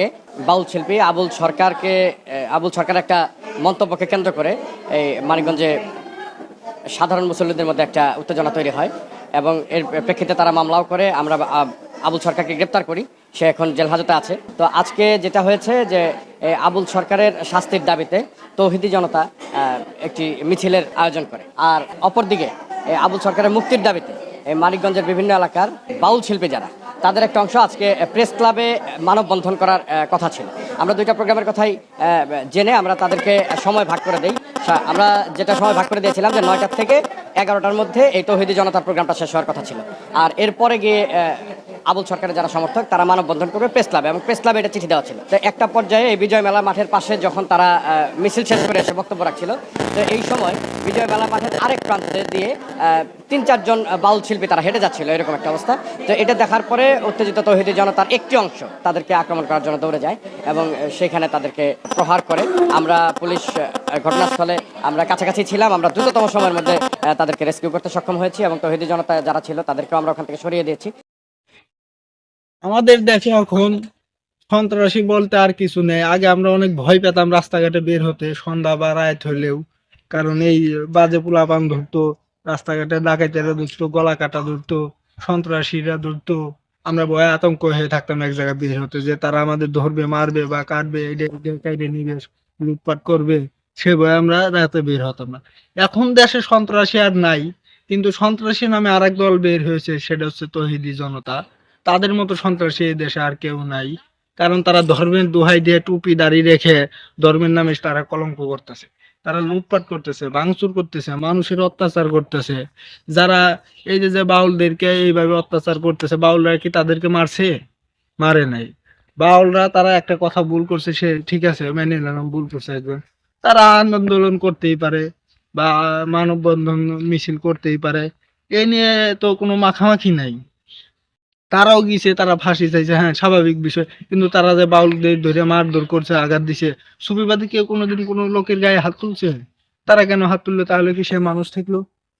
থেকে বাউল শিল্পী আবুল সরকারকে আবুল সরকার একটা মন্তব্যকে কেন্দ্র করে এই মানিকগঞ্জে সাধারণ মুসল্লিদের মধ্যে একটা উত্তেজনা তৈরি হয় এবং এর প্রেক্ষিতে তারা মামলাও করে। আমরা আবুল সরকারকে গ্রেপ্তার করি, সে এখন জেল হাজতে আছে। তো আজকে যেটা হয়েছে যে আবুল সরকারের শাস্তির দাবিতে তৌহিদি জনতা একটি মিছিলের আয়োজন করে। আর অপরদিকে আবুল সরকারের মুক্তির দাবিতে এই মানিকগঞ্জের বিভিন্ন এলাকার বাউল শিল্পী যারা তাদের একটা অংশ আজকে প্রেস ক্লাবে মানববন্ধন করার কথা ছিল। আমরা দুইটা প্রোগ্রামের কথাই জেনে আমরা তাদেরকে সময় ভাগ করে দিই। আমরা যেটা সময় ভাগ করে দিয়েছিলাম যে নয়টার থেকে এগারোটার মধ্যে এই তৌহিদি জনতার প্রোগ্রামটা শেষ হওয়ার কথা ছিল। আর এরপরে গিয়ে আবুল সরকারের যারা সমর্থক, তারা মানববন্ধন করবে প্রেস ক্লাবে এবং প্রেস ক্লাবে এটা চিঠি দেওয়া ছিল। তো একটা পর্যায়ে এই বিজয় মেলা মাঠের পাশে যখন তারা মিছিল শেষ করে এসে বক্তব্য রাখছিল, তো এই সময় বিজয় মেলা মাঠের আরেক প্রান্তে দিয়ে তিন চারজন বাউল শিল্পী তারা হেঁটে যাচ্ছিল, এরকম একটা অবস্থা। তো এটা দেখার পরে উত্তেজিত তৌহিদি জনতার একটি অংশ তাদেরকে আক্রমণ করার জন্য দৌড়ে যায় এবং সেখানে তাদেরকে প্রহার করে। আমরা পুলিশ ঘটনাস্থলে আমরা কাছাকাছি ছিলাম, আমরা দ্রুততম সময়ের মধ্যে তাদেরকে রেস্কিউ করতে সক্ষম হয়েছি এবং তৌহিদি জনতা যারা ছিল তাদেরকেও আমরা ওখান থেকে সরিয়ে দিয়েছি। আমাদের দেশে এখন সন্ত্রাসী বলতে আর কিছু নেই। আগে আমরা অনেক ভয় পেতাম রাস্তাঘাটে বের হতে, সন্ধ্যা বা রাত হইলেও কারণ এই বাজে পোলাপান ধরতো, রাস্তাঘাটে ডাকাইতেরা ধরতো, গলা কাটা ধরতো, সন্ত্রাসীরা ধরতো। আমরা ভয়ে আতঙ্ক হয়ে থাকতাম এক জায়গায় বের হতে যে তারা আমাদের ধরবে, মারবে বা কাটবে কাইটে নিবে, লুটপাট করবে। সে ভয়ে আমরা রাতে বের হতাম না। এখন দেশে সন্ত্রাসী আর নাই, কিন্তু সন্ত্রাসী নামে আরেক দল বের হয়েছে, সেটা হচ্ছে তহিদি জনতা। তাদের মতো সন্ত্রাসী এই দেশে আর কেউ নাই। কারণ তারা ধর্মের দোহাই দিয়ে টুপি, দাড়ি রেখে ধর্মের নামে তারা কলঙ্ক করতেছে। তারা লুটপাট করতেছে, ভাঙচুর করতেছে, মানুষের অত্যাচার করতেছে। যারা এই যে যে বাউলদেরকে এইভাবে অত্যাচার করতেছে, বাউলরা কি তাদেরকে মারছে? মারে নাই। বাউলরা, তারা একটা কথা ভুল করছে, সে ঠিক আছে, মেনে নিলাম, ভুল করছে একজন। তারা আন্দোলন করতেই পারে বা মানববন্ধন মিছিল করতেই পারে। এই নিয়ে তো কোনো মাখামাখি নাই। তারাও গিয়েছে, তারা ফাঁসি চাইছে হ্যাঁ স্বাভাবিক বিষয়। কিন্তু তারা যে বাউলদের ধরে মারধর করছে, আঘাত দিছে সুবিবাদী কেউ কোনোদিন কোনো লোকের গায়ে হাত তুলছে? তারা কেন হাত তুললো? তাহলে কি সে মানুষ থাকল?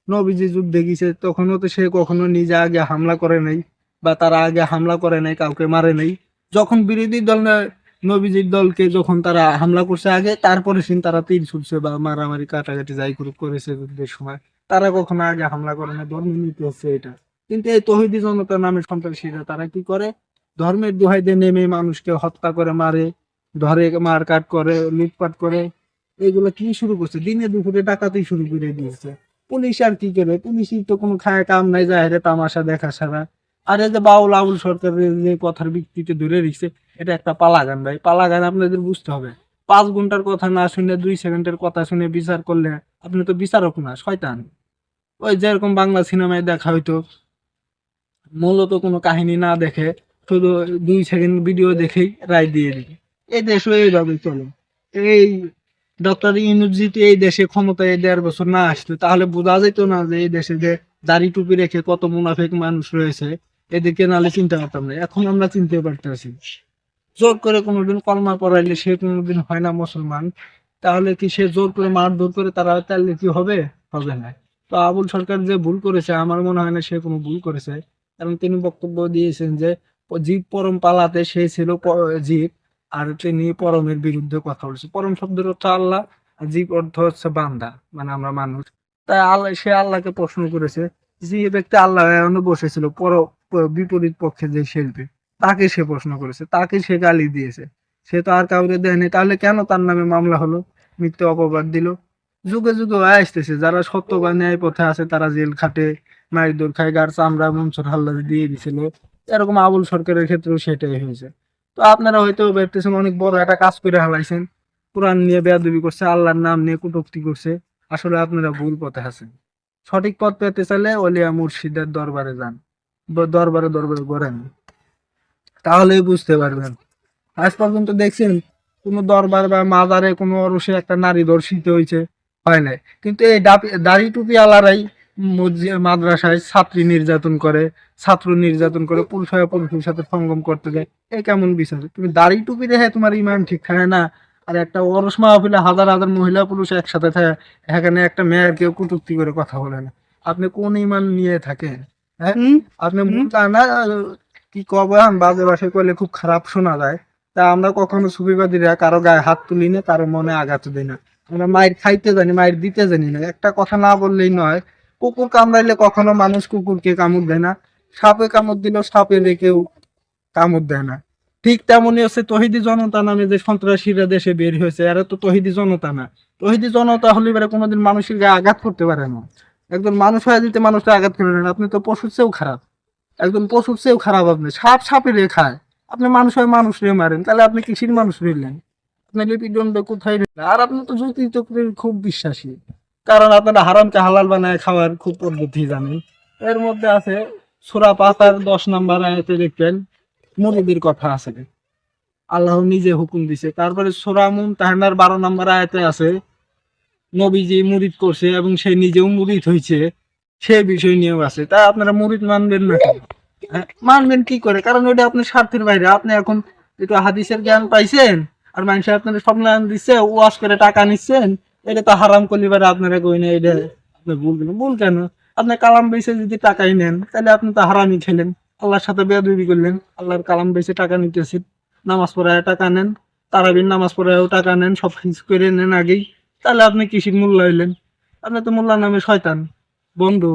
নবীজি যুদ্ধে গেছে তখনও তো সে কখনো নিজে আগে হামলা করে নাই, বা তারা আগে হামলা করে নাই, কাউকে মারে নাই। যখন বিরোধী দল নবীজির দলকে যখন তারা হামলা করছে আগে, তারপরে সিন তারা তীর ছুটছে বা মারামারি, কাটাকাটি, যাই করুক করেছে যুদ্ধের সময়। তারা কখনো আগে হামলা করে না ধর্ম নীতি হচ্ছে এটা। কিন্তু এই তহিদি জনতার নামে সন্ত্রাসীরা তারা কি করে? ধর্মের দোহাই দিয়ে নেমে মানুষকে হত্যা করে, মারে, ধরে মারকাট করে, লুটপাট করে। এগুলো কি শুরু করছে? দিনে দুপুরে ডাকাতেই শুরু করে দিয়েছে। পুলিশ আর কি করে? পুলিশই তো কোনো খায় কাম নাই যায় রে তামাশা, দেখা সারা। আর এই যে বাউল আউল সরকারের যে কথার ভিত্তিতে ধরে রেখেছে, এটা একটা পালা গান ভাই। পালা গান আপনাদের বুঝতে হবে। পাঁচ ঘণ্টার কথা না শুনে, দুই সেকেন্ডের কথা শুনে বিচার করলে আপনি তো বিচারক না, শয়তান। ওই যেরকম বাংলা সিনেমায় দেখা হইতো মূলত কোনো কাহিনী না দেখে, শুধু দুই সেকেন্ড ভিডিও দেখেই রায় দিয়ে দিবে। এই দেশ এইভাবে চলে। এই ডক্টর ইউনুজি এই দেশে ক্ষমতায় দেড় বছর না আসতো, তাহলে বোঝা যেত না যে এই দেশে যে দাড়ি টুপি রেখে কত মুনাফেক মানুষ রয়েছে, এদেরকে নাহলে চিনতে পারতাম না। এখন আমরা চিনতে পারতেছি। জোর করে কোনোদিন কলমা পড়াইলে সে কোনোদিন হয় না মুসলমান। তাহলে কি সে জোর করে মারধর করে তারা তাহলে কি হবে? হবে না। তো আবুল সরকার যে ভুল করেছে, আমার মনে হয় না সে কোনো ভুল করেছে। কারণ তিনি বক্তব্য দিয়েছেন যে জীব পরম পালাতে সে ছিল জীব আর তিনি পরমের বিরুদ্ধে কথা বলছে। পরম শব্দের অর্থ আল্লাহ, আর জীব অর্থ হচ্ছে বান্দা মানে আমরা মানুষ। তাই আল্লাহ, সে আল্লাহকে প্রশ্ন করেছে, যে ব্যক্তি আল্লাহ বসেছিল, পর বিপরীত পক্ষে যে শিল্পী, তাকে সে প্রশ্ন করেছে, তাকে সে গালি দিয়েছে। সে তো আর কাউকে দেয়নি, তাহলে কেন তার নামে মামলা হলো, মিথ্যে অপবাদ দিল? যুগে যুগে আসতেছে, যারা সত্য বা ন্যায় পথে আছে, তারা জেল খাটে মাইদুর খায়, গার চামড়া, মনসুর হাল্লা দিয়ে দিছিল। এরকম আবুল সরকারের ক্ষেত্রেও সেটাই হয়েছে। তো আপনারা হয়তো ভাবতেছেন, অনেক বড় একটা কাজ করে হালাইছেন। কোরআন নিয়ে বেয়াদবি করছে, আল্লাহর নাম নিয়ে কটুক্তি করছে। আসলে আপনারা ভুল পথে আছেন। সঠিক পথ পেতে চাইলে অলিয়া মুর্শিদের দরবারে যান। দরবারে দরবারে করেন তাহলেই বুঝতে পারবেন। আজ পর্যন্ত দেখছেন, কোনো দরবার বা মাজারে কোনো অরসে একটা নারী দর্শিত হয়েছে, হয় নাই। কিন্তু এই দাড়ি টুপি আলারাই মাদ্রাসায় ছাত্রী নির্যাতন করে ছাত্র নির্যাতন করে পুরুষ পুরুষের সাথে সঙ্গম করতে যায়। এ কেমন বিচার? তুমি দাড়ি টুপি দেখে তোমার ইমান ঠিক থাকে না। আর একটা অরস মাহফিলে হাজার হাজার মহিলা পুরুষ একসাথে থাকে এখানে একটা মেয়ের কেউ কটুক্তি করে কথা বলে না। আপনি কোন ইমান নিয়ে থাকেন? হ্যাঁ? আপনি না কি কব বাজে বাসে করলে খুব খারাপ শোনা যায়। তা আমরা কখনো সুবিবাদীরা কারও গায়ে হাত তুলি না কারও মনে আঘাত দিই না। আমরা মায়ের খাইতে জানি মায়ের দিতে জানি না। একটা কথা না বললেই নয় কুকুর কামড়াইলে কখনো মানুষ কুকুরকে কামড় দেয় না। সাপে কামড় দিলেও সাপে রেখেও কামড় দেয় না। ঠিক তেমনই হচ্ছে তহিদি জনতা নামে যে সন্ত্রাসীরা দেশে বের হয়েছে, এরা তো তহিদি জনতা না। তহিদি জনতা হলে এবারে কোনোদিন মানুষের গায়ে আঘাত করতে পারে না। একজন মানুষ হয়ে দিতে মানুষটা আঘাত করে না আপনি তো পশুর চেয়েও খারাপ। একজন পশুর চেয়েও খারাপ আপনি। সাপ সাপে রে খায়। আপনি মানুষ হয়ে মানুষ রে মারেন, তাহলে আপনি কৃষির মানুষ রইলেন আপনি লিপিদণ্ড কোথায় আর আপনি তো জ্যোতি চক্রের খুব বিশ্বাসী। কারণ আপনারা হারামকে হালাল বানায় খাওয়ার খুব পদ্ধতি জানেন। এর মধ্যে আছে সুরা পাতার দশ নাম্বার আয়াতে দেখবেন মুরিদের কথা আছে। আল্লাহ নিজে হুকুম দিছে। তারপরে সুরা মুম তাহানার বারো নাম্বার আয়াতে আছে নবীজি মুরিদ করছে এবং সে নিজেও মুরিদ হয়েছে সে বিষয় নিয়েও আছে। তা আপনারা মুরিদ মানবেন না হ্যাঁ, মানবেন কি করে? কারণ ওটা আপনার স্বার্থের বাইরে। আপনি এখন একটু হাদিসের জ্ঞান পাইছেন আর মানুষের আপনার সম্মান দিচ্ছে ওয়াশ করে টাকা নিচ্ছেন এটা তো হারাম করলি আপনারা কই না এটা আপনি বলবেন ভুল কেন? আপনি কালাম বেচে যদি টাকাই নেন, তাহলে আপনি তো হারামই খেলেন। আল্লাহর সাথে বেয়াদবি করলেন, আল্লাহর কালাম বেচে টাকা নিতেছি। নামাজ পড়ায় টাকা নেন তারাবিন নামাজ পড়ায়ও টাকা নেন, সব কিছু করে নেন আগেই। তাহলে আপনি কৃষির মূল্য হইলেন। আপনি তো মোল্লা নামে শয়তান, বন্ধু।